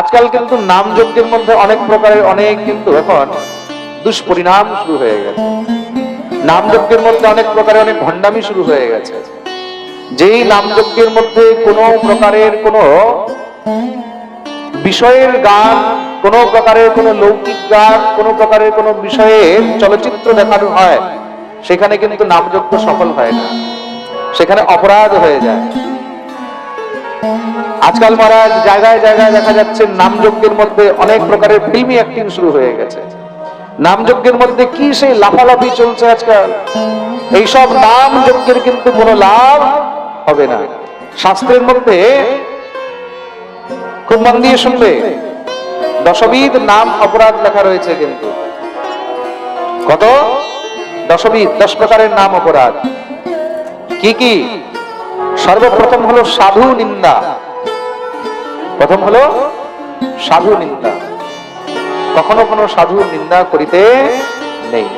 আজকাল কিন্তু নাম যজ্ঞের মধ্যে অনেক প্রকারের অনেক কিন্তু এখন দুষ্পরিণাম শুরু হয়ে গেছে। নাম যজ্ঞের মধ্যে অনেক প্রকারের অনেক ভণ্ডামি শুরু হয়ে গেছে। যেই নাম যজ্ঞের মধ্যে কোনো প্রকারের কোনো বিষয়ের গান, কোন প্রকারের কোন লৌকিক গান, কোন প্রকারের কোন বিষয়ে চলচ্চিত্র দেখানো হয়, সেখানে কিন্তু নামযজ্ঞ সফল হয় না। সেখানে অপরাধ হয়ে যায়। আজকাল মহারাজ, জায়গায় জায়গায় দেখা যাচ্ছে নামযজ্ঞের মধ্যে অনেক প্রকারের ফিল্মি অ্যাক্টিং শুরু হয়ে গেছে। নামযজ্ঞের মধ্যে কি সেই লাফালাফি চলছে আজকাল? এইসব নাম যজ্ঞের কিন্তু কোনো লাভ হবে না। শাস্ত্রের মধ্যে খুব মন দিয়ে শুনবে দশবিধ নাম অপরাধ লেখা রয়েছে কিন্তু। কত? দশবিধ, দশ প্রকারের নাম অপরাধ। কি কি? সর্বপ্রথম হলো সাধু নিন্দা। প্রথম হলো সাধু নিন্দা। কখনো কোনো সাধু নিন্দা করিতে নেই।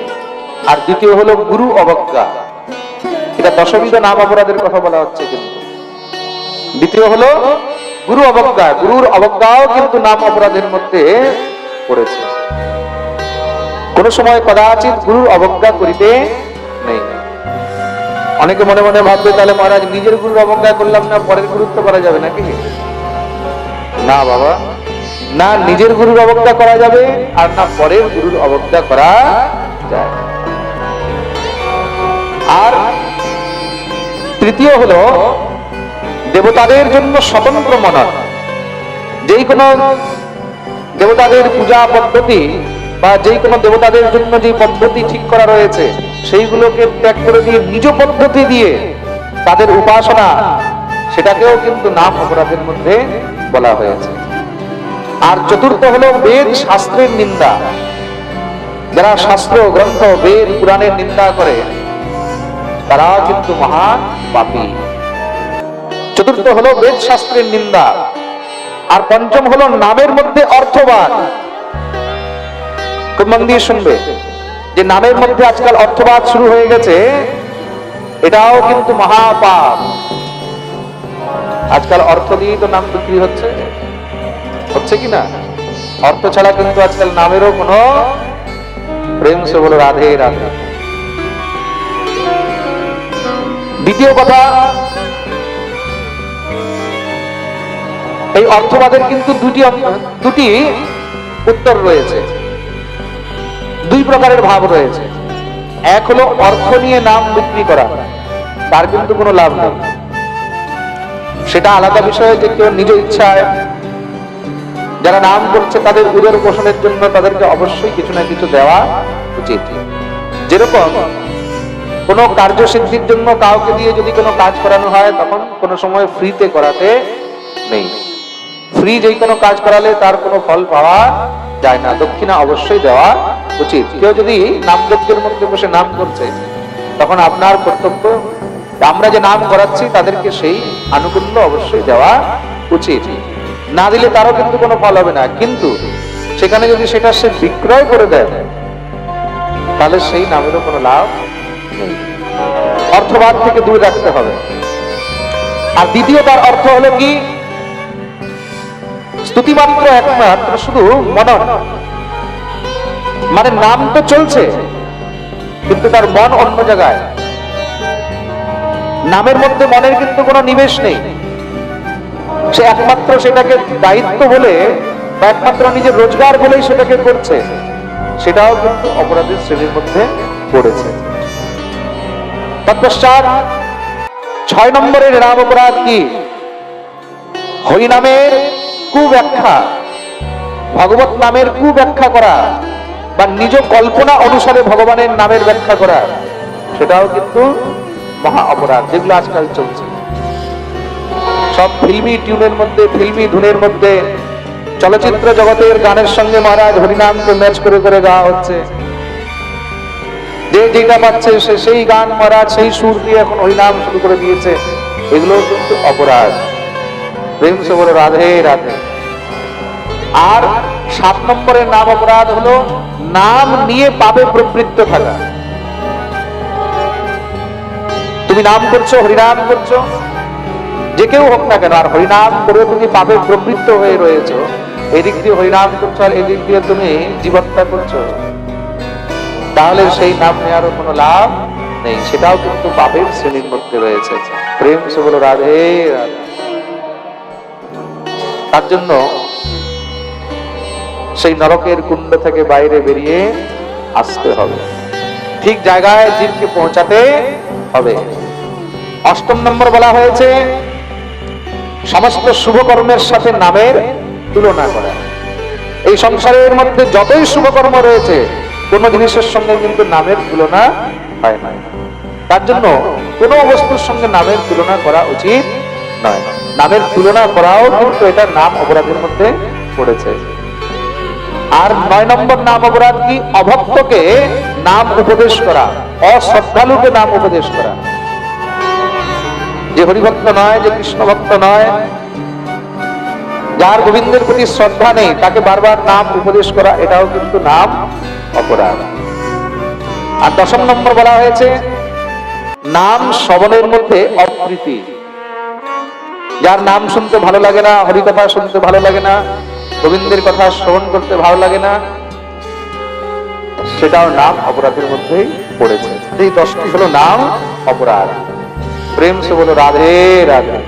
আর দ্বিতীয় হলো গুরু অবজ্ঞা। এটা দশবিধ নাম অপরাধের কথা বলা হচ্ছে কিন্তু। দ্বিতীয় হলো গুরু অবজ্ঞা। গুরুর অবজ্ঞাও কিন্তু নাম অপরাধের মধ্যে পড়েছে। কোন সময় কদাচিৎ গুরুর অবজ্ঞা করিতে অনেকে মনে মনে ভাববে, তাহলে মহারাজ নিজের গুরুর অবজ্ঞা করলাম না, পরের গুরুত্ব করা যাবে নাকি? না বাবা, না নিজের গুরুর অবজ্ঞা করা যাবে আর না পরের গুরুর অবজ্ঞা করা যায়। আর তৃতীয় হলো, দেবতাদের জন্য স্বতন্ত্র মনন। যেই কোনো দেবতাদের পূজা পদ্ধতি বা যেই কোনো দেবতাদের জন্য যে পদ্ধতি ঠিক করা রয়েছে সেইগুলোকে ত্যাগ করে দিয়ে নিজ পদ্ধতি দিয়ে তাদের উপাসনা, সেটাকেও কিন্তু নাম অপরাধের মধ্যে বলা হয়েছে। আর চতুর্থ হলো বেদ শাস্ত্রের নিন্দা। যারা শাস্ত্র, গ্রন্থ, বেদ, পুরাণের নিন্দা করে তারা কিন্তু মহান পাপী। চতুর্থ হলো বেদ শাস্ত্রের নিন্দা। আর পঞ্চম হলো নামের মধ্যে অর্থবাদ খুব মন দিয়ে শুনবে। যে নামের মধ্যে আজকাল অর্থবাদ শুরু হয়ে গেছে, এটাও কিন্তু মহাপাপ। আজকাল অর্থ দিয়ে তো নাম বিক্রি হচ্ছে। হচ্ছে কি না? অর্থ ছাড়া কিন্তু আজকাল নামেরও কোনো প্রেম সে বলো রাধে রাধে। দ্বিতীয় কথা, এই অর্থবাদের কিন্তু দুটি দুটি উত্তর রয়েছে। প্রকারের ভাব রয়েছে। এক হলো অর্থ নিয়ে নাম বিক্রি করা। তার কিন্তু কোনো লাভ নেই। সেটা আলাদা বিষয় যে কেউ নিজ ইচ্ছায় যারা নাম করছে তাদের উদর পোষণের জন্য তাদেরকে অবশ্যই কিছু না কিছু দেওয়া উচিত। যেরকম কোনো কার্যসিদ্ধির জন্য কাউকে দিয়ে যদি কোনো কাজ করানো হয়, তখন কোনো সময় ফ্রিতে করাতে নেই। ফ্রি যেই কোনো কাজ করালে তার কোনো ফল পাওয়া যায় না। দক্ষিণা অবশ্যই দেওয়া উচিত। কেউ যদি নাম যজ্ঞের মধ্যে বসে নাম করছে, তখন আপনার কর্তব্য, আমরা যে নাম করাচ্ছি তাদেরকে সেই আনুকূল্য অবশ্যই দেওয়া উচিত। না দিলে তারও কিন্তু কোনো ফল হবে না। কিন্তু সেখানে যদি সেটা সে বিক্রয় করে দেয়, তাহলে সেই নামেরও কোনো লাভ নেই। অর্থবাদ থেকে দূরে রাখতে হবে। আর দ্বিতীয় তার অর্থ হলো কি? স্তুতি মাত্র একমাত্র, শুধু মনন। মানে নাম তো চলছে, কিন্তু তার মন অন্য জায়গায়। নামের মধ্যে মনের কিন্তু কোনো নিবেশ নেই। সে একমাত্র সেটাকে দায়িত্ব বলে, বা একমাত্র নিজের রোজগার বলেই সেটাকে করছে, সেটাও কিন্তু অপরাধের শ্রেণির মধ্যে পড়েছে। তৎপশ্চাৎ ছয় নম্বরের নাম অপরাধ কি? হরিনামের কুব্যাখ্যা। ভগবত নামের কুব্যাখ্যা করা বা নিজ কল্পনা অনুসারে ভগবানের নামের ব্যাখ্যা করা, সেটাও কিন্তু মহা অপরাধ, যেগুলো আজকাল চলছে। সব ফিল্মি টিউনের মধ্যে, ফিল্মি ধুনের মধ্যে, চলচ্চিত্র জগতের গানের সঙ্গে মহারাজ হরিনামকে ম্যাচ করে করে গাওয়া হচ্ছে। যে যেটা পাচ্ছে, সে সেই গান মহারাজ, সেই সুর দিয়ে এখন হরিনাম শুরু করে দিয়েছে। এগুলো কিন্তু অপরাধ। প্রেম রাধে রাধে। আর সাত নম্বরের নাম অপরাধ হলো নাম নিয়ে পাবে প্রবৃত্ত থাকা। তুমি নাম করছ, হরিনাম করছ, যে কেউ হোক না কেন, আর হরিনাম করে তুমি পাবে প্রবৃত্ত হয়ে রয়েছো। এদিক দিয়ে হরিনাম করছ আর এদিক দিয়ে তুমি জীবনটা করছ। তাহলে সেই নাম নেওয়ারও কোনো লাভ নেই। সেটাও কিন্তু পাপের শ্রেণির মধ্যে রয়েছে। প্রেম সে বলো, রাধে রাধে। তার জন্য সেই নরকের কুণ্ড থেকে বাইরে বেরিয়ে আসতে হবে। ঠিক জায়গায় জীবকে পৌঁছাতে হবে। অষ্টম নম্বর বলা হয়েছে, সমস্ত শুভ কর্মের সাথে নামের তুলনা করা। এই সংসারের মধ্যে যতই শুভ কর্ম রয়েছে, কোন জিনিসের সঙ্গে কিন্তু নামের তুলনা হয় না। তার জন্য কোন বস্তুর সঙ্গে নামের তুলনা করা উচিত নয়। নামের তুলনা করাও কিন্তু এটা নাম অপরাধের মধ্যে পড়েছে। আর নয় নম্বর নাম অপরাধ কি? অভক্তকে নাম উপদেশ করা। অশ্রদ্ধালুকে নাম উপদেশ করা। যে হরিভক্ত নয়, যে কৃষ্ণ ভক্ত নয়, যার গোবিন্দের প্রতি শ্রদ্ধা নেই, তাকে বারবার নাম উপদেশ করা, এটাও কিন্তু নাম অপরাধ। আর দশম নম্বর বলা হয়েছে, নাম শ্রবণের মধ্যে অপ্রীতি। যার নাম শুনতে ভালো লাগে না, হরিকথা শুনতে ভালো লাগে না গোবিন্দের কথা শ্রবণ করতে ভালো লাগে না, সেটাও নাম অপরাধের মধ্যেই পড়েছে এই দশটি হলো নাম, অপরাধ। প্রেম সে বলো, রাধে রাধে।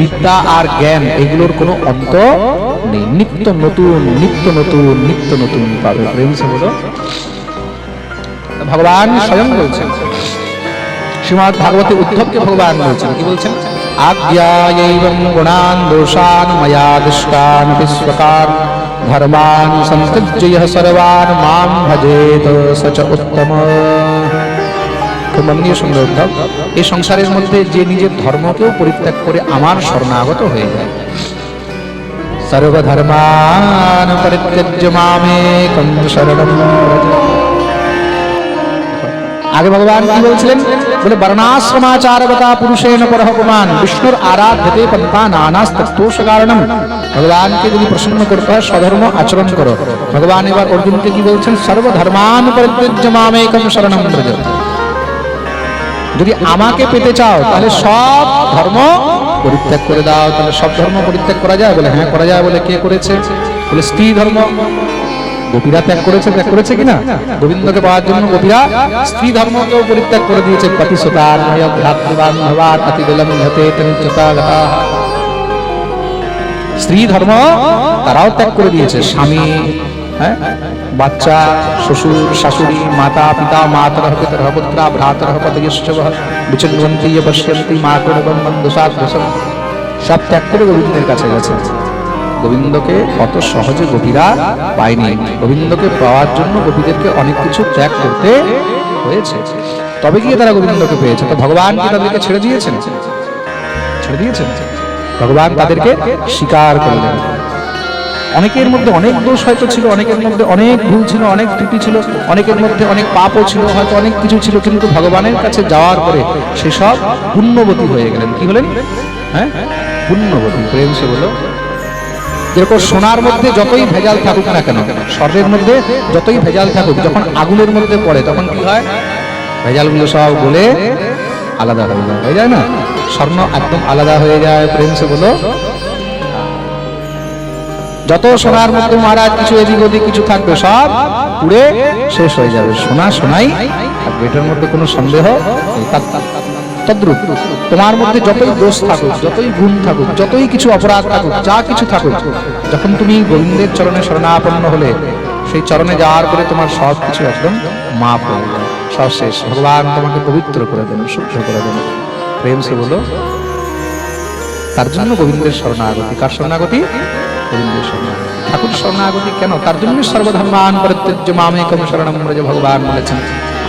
বিদ্যা আর জ্ঞান, এগুলোর কোনো অন্ত নেই। নিত্য নতুন নিত্য নতুন নিত্য নতুন পাবে। প্রেম সে বলো, ভগবান স্বয়ং বলছেন। শ্রীমদ ভাগবতী উদ্ধবকে ভগবান বলছেন। কি বলছেন? আজ্ঞায়ৈবং গুণান দোষান ময়া দৃষ্টান বিশ্বকার ধর্মান সংসৃজ্য ইহ সর্বান মাম ভজেত সচ উত্তম খুব মননীয় সুন্দর এই সংসারের মধ্যে যে নিজের ধর্মকেও পরিত্যাগ করে আমার শরণাগত হয়ে যায় সর্বধর্মান পরিত্যজ্য মামেকম শরণম। আগে ভগবান কি বলছিলেন? বলে, বর্ণাশ্রমাচারবতা পুরুষেন পরহপমান, বিষ্ণুর আরাধ্যতে পন্থা নানাস্তোষ কারণম ভগবানকে যদি প্রসন্ন করতে হয় স্বধর্ম আচরণ করো। ভগবান এবার অর্জুনকে কি বলছেন? সর্বধর্মান পরিত্যজ্য শরণম ব্রজ। যদি আমাকে পেতে চাও, তাহলে সব ধর্ম পরিত্যাগ করে দাও। তাহলে সব ধর্ম পরিত্যাগ করা যায়? বলে হ্যাঁ করা যায়। বলে, কে করেছে? বলে স্ত্রী ধর্ম গোপীরা ত্যাগ করেছে ত্যাগ করেছে কিনা? গোবিন্দকে পাওয়ার জন্য গোপীরা স্ত্রী ধর্মকেও পরিত্যাগ করে দিয়েছে। পতি সুতার ভ্রাতৃবান ভবান অতি বিলম্ব হতে স্ত্রী ধর্ম তারাও ত্যাগ করে দিয়েছে। স্বামী হ্যাঁ? বাচ্চা, শ্বশুর, শাশুড়ি, মাতা, পিতা মাতরহ পিতরহ পুত্রা বন্ধুসাত দশম সব ত্যাগ করে গোবিন্দের কাছে গেছে। গোবিন্দকে অত সহজে গোপীরা পায়নি। গোবিন্দকে পাওয়ার জন্য গোপীদেরকে অনেক কিছু ত্যাগ করতে হয়েছে। তবে গিয়ে তারা গোবিন্দকে পেয়েছে। তো ভগবান কি তাদেরকে ছেড়ে দিয়েছেন? ছেড়ে দিয়েছেন? ভগবান তাদেরকে স্বীকার করলেন অনেকের মধ্যে অনেক দোষ হয়তো ছিল, অনেকের মধ্যে অনেক ভুল ছিল, অনেক ত্রুটি ছিল, অনেকের মধ্যে অনেক পাপও ছিল, হয়তো অনেক কিছু ছিল, কিন্তু ভগবানের কাছে যাওয়ার পরে সেসব পুণ্যবতী হয়ে গেলেন। কি হলেন? হ্যাঁ? পুণ্যবতী প্রেম সে বলো যেরকম সোনার মধ্যে যতই ভেজাল থাকুক না কেন, স্বর্ণের মধ্যে যতই ভেজাল থাকুক, যখন আগুনের মধ্যে পড়ে, তখন কি হয়? ভেজালগুলো সব বলে আলাদা হয়ে যায় হয়ে যায় না? স্বর্ণ একদম আলাদা হয়ে যায়, প্রেম সে যত সোনার মধ্যে মহারাজ কিছু এদিক ওদিক কিছু থাকবে, সব পুড়ে শেষ হয়ে যাবে। সোনা সোনাই থাকবে, এটার মধ্যে কোনো সন্দেহ তদ্রূপ। তোমার মধ্যে যতই দোষ থাকুক, যতই গুণ থাকুক, যতই কিছু অপরাধ থাকুক, যা কিছু থাকুক, যখন তুমি গোবিন্দের চরণে শরণাপন্ন হলে, সেই চরণে যাওয়ার পরে তোমার সব কিছু একদম মাপ হয়ে যায় সব শেষ। ভগবান তোমাকে পবিত্র করে দেন, শুদ্ধ করে দেন। প্রেম সে বলো তার জন্য গোবিন্দের শরণাগতি। কার শরণাগতি? গোবিন্দের শরণাগতি। ঠাকুর শরণাগতি কেন? তার জন্য সর্বধর্মান পরিত্যজ্য মামেকম শরণম ব্রজ ভগবান বলেছেন,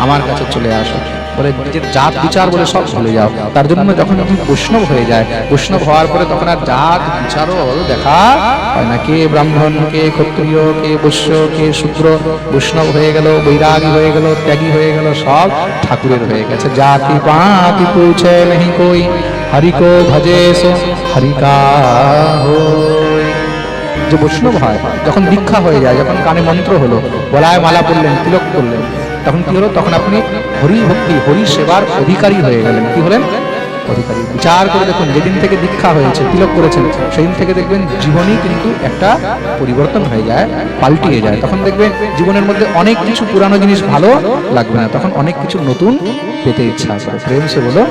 আমার কাছে চলে আসো। বলে নিজের জাত বিচার বলে সব ভুলে যাও। তার জন্য যখন তুমি বৈষ্ণব হয়ে যায়, বৈষ্ণব হওয়ার পরে তখন আর জাত বিচারও দেখা হয় না। কে ব্রাহ্মণ, কে ক্ষত্রিয়, কে বৈশ্য, কে শূদ্র, বৈষ্ণব হয়ে গেল, বৈরাগী হয়ে গেল, ত্যাগী হয়ে গেল, সব ঠাকুরের হয়ে গেছে। জাতি পাতি পুছে নেই কই, হরি কো ভজে সো, হরি কা যে বৈষ্ণব হয়, যখন দীক্ষা হয়ে যায়, যখন কানে মন্ত্র হলো, গলায় মালা পড়লেন, তিলক করলেন, তখন কি হলো? তখন আপনি হরি ভক্তি, হরি সেবার অধিকারী হয়ে গেলেন। কি হলেন? অধিকারী। বিচার করে দেখুন, যেদিন থেকে দীক্ষা হয়েছে, তিলক করেছেন, সেদিন থেকে দেখবেন জীবনই কিন্তু একটা পরিবর্তন হয়ে যায়, পাল্টিয়ে যায়। তখন দেখবেন জীবনের মধ্যে অনেক কিছু পুরানো জিনিস ভালো লাগবে না, তখন অনেক কিছু নতুন পেতে ইচ্ছা আছে প্রেম সে বলো